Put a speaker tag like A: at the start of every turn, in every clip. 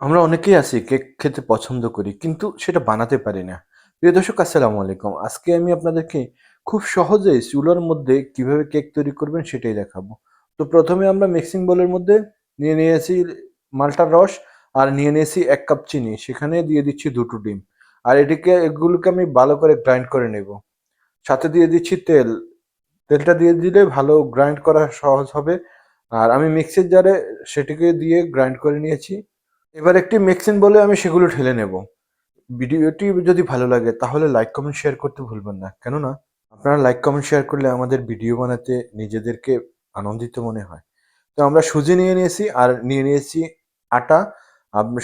A: আমরা অনেকেই আছি কেক খেতে পছন্দ করি, কিন্তু সেটা বানাতে পারি না। প্রিয় দর্শক, আসসালামু আলাইকুম। আজকে আমি আপনাদেরকে খুব সহজেই চুলার মধ্যে কীভাবে কেক তৈরি করবেন সেটাই দেখাবো। তো প্রথমে আমরা মিক্সিং বোলের মধ্যে নিয়ে নিয়েছি মালটার রস আর নিয়ে নিয়েছি এক কাপ চিনি। সেখানে দিয়ে দিচ্ছি দুটো ডিম। আর এটিকে, এগুলোকে আমি ভালো করে গ্রাইন্ড করে নেব। সাথে দিয়ে দিচ্ছি তেল। তেলটা দিয়ে দিলে ভালো গ্রাইন্ড করা সহজ হবে। আর আমি মিক্সির জারে সেটিকে দিয়ে গ্রাইন্ড করে নিয়েছি। এবার একটি মিক্সিং বলে আমি সেগুলো ঢেলে নেব। ভিডিওটি যদি ভালো লাগে তাহলে লাইক কমেন্ট শেয়ার করতে ভুলবেন না। কেননা আপনারা লাইক কমেন্ট শেয়ার করলে আমাদের ভিডিও বানাতে নিজেদেরকে আনন্দিত মনে হয়। তো আমরা সুজি নিয়ে নিয়েছি আর নিয়ে নিয়েছি আটা।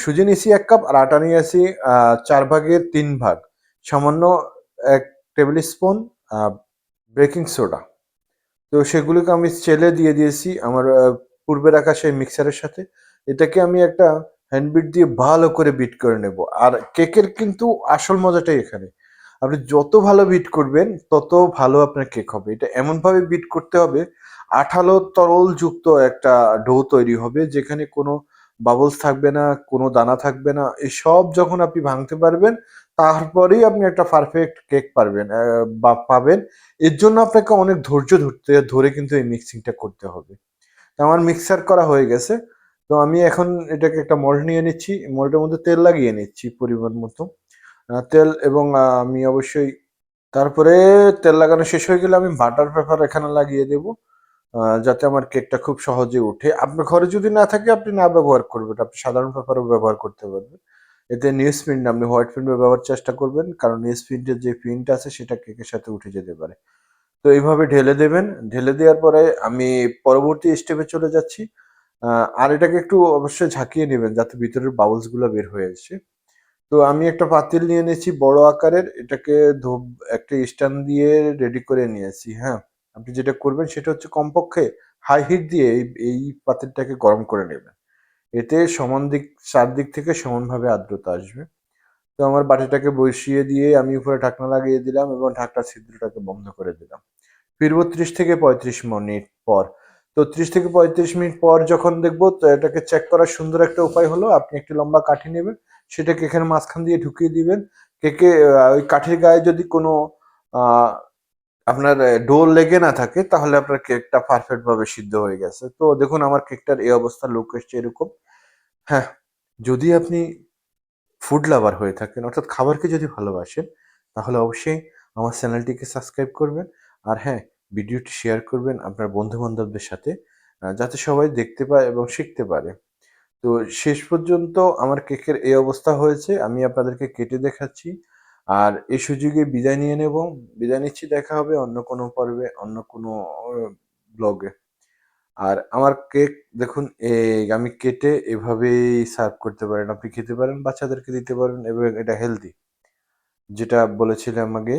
A: সুজি নিয়েছি এক কাপ আর আটা নিয়েছি আহ, চার ভাগের তিন ভাগ। সামান্য এক টেবিল স্পুন বেকিং সোডা তো সেগুলোকে আমি চেলে দিয়ে দিয়েছি আমার পূর্বে রাখা সেই মিক্সারের সাথে। এটাকে আমি একটা হ্যান্ডবিট দিয়ে ভালো করে বিট করে নেব। আর কেকের কিন্তু আসল মজাটাই এখানে। আপনি যত ভালো বিট করবেন, তত ভালো আপনার কেক হবে। এটা এমনভাবে বিট করতে হবে, আঠালো তরল যুক্ত একটা ডো তৈরি হবে, যেখানে কোনো বাবলস থাকবে না, কোনো দানা থাকবে না। এসব যখন আপনি ভাঙতে পারবেন, তারপরেই আপনি একটা পারফেক্ট কেক পারবেন বা পাবেন। এর জন্য আপনাকে অনেক ধৈর্য ধরতে, ধরে কিন্তু এই মিক্সিংটা করতে হবে। আমার মিক্সার করা হয়ে গেছে। তো আমি এখন এটাকে একটা মোল্ড নিয়ে নিচ্ছি। মোল্ডের মধ্যে তেল লাগিয়ে নিচ্ছি পরিমাণ মতো। তেল এবং আমি অবশ্যই তারপরে তেল লাগানো শেষ হয়ে গেলে আমি বাটার পেপার এখানে লাগিয়ে দেব যাতে আমার কেকটা খুব সহজে ওঠে। আপনার ঘরে যদি না থাকে, আপনি না ব্যবহার করবেন। আপনি সাধারণ পেপারও ব্যবহার করতে পারবেন। এতে নিউজ প্রিন্ট, আপনি হোয়াইট প্রিন্ট ব্যবহার চেষ্টা করবেন, কারণ নিউজ প্রিন্টের যে প্রিন্ট আছে, সেটা কেকের সাথে উঠে যেতে পারে। তো এইভাবে ঢেলে দেবেন। ঢেলে দেওয়ার পরে আমি পরবর্তী স্টেপে চলে যাচ্ছি। আর এটাকে একটু অবশ্যই ঝাঁকিয়ে নেবেন যাতে ভিতরের বাউলসগুলো বের হয়ে আসে। তো আমি একটা পাতিল নিয়ে নিয়েছি বড় আকারের। এটাকে ধোপ, একটা স্ট্যান্ড দিয়ে রেডি করে নিয়েছি হ্যাঁ। আপনি যেটা করবেন সেটা হচ্ছে কমপক্ষে হাই হিট দিয়ে এই এই পাতিলটাকে গরম করে নেবেন। এতে সমান দিক, চারদিক থেকে সমানভাবে আর্দ্রতা আসবে। তো আমার বাটিটাকে বসিয়ে দিয়ে আমি উপরে ঢাকনা লাগিয়ে দিলাম এবং ঢাকনা ছিদ্রটাকে বন্ধ করে দিলাম। ফিরবো ত্রিশ থেকে পঁয়ত্রিশ মিনিট পর। তো ত্রিশ থেকে পঁয়ত্রিশ মিনিট পর যখন দেখব, তো এটাকে চেক করার সুন্দর একটা উপায় হলো, আপনি একটি লম্বা কাঠি নেবেন, সেটাকে এখানে মাঝখান দিয়ে ঢুকিয়ে দিবেন। কেকে ওই কাঠির গায়ে যদি কোনো আপনার ডোর লেগে না থাকে, তাহলে আপনার কেকটা পারফেক্ট ভাবে সিদ্ধ হয়ে গেছে। তো দেখুন আমার কেকটার এই অবস্থা লোক এসছে এরকম। হ্যাঁ যদি আপনি ফুড লাভার হয়ে থাকেন, অর্থাৎ খাবারকে যদি ভালোবাসেন, তাহলে অবশ্যই আমার চ্যানেলটিকে সাবস্ক্রাইব করবেন। আর হ্যাঁ ভিডিওটি শেয়ার করবেন আপনার বন্ধু বান্ধবদের সাথে যাতে সবাই দেখতে পায় এবং শিখতে পারে। তো শেষ পর্যন্ত আমার কেকের এই অবস্থা হয়েছে, আমি আপনাদেরকে কেটে দেখাচ্ছি। আর এই সুযোগে বিদায় নিয়ে নেব। বিদায় নিচ্ছি, দেখা হবে অন্য কোনো পর্বে, অন্য কোনো ব্লগে। আর আমার কেক, দেখুন আমি কেটে এভাবেই সার্ভ করতে পারেন। আপনি খেতে পারেন, বাচ্চাদেরকে দিতে পারেন এবং এটা হেলদি। যেটা বলেছিলাম আগে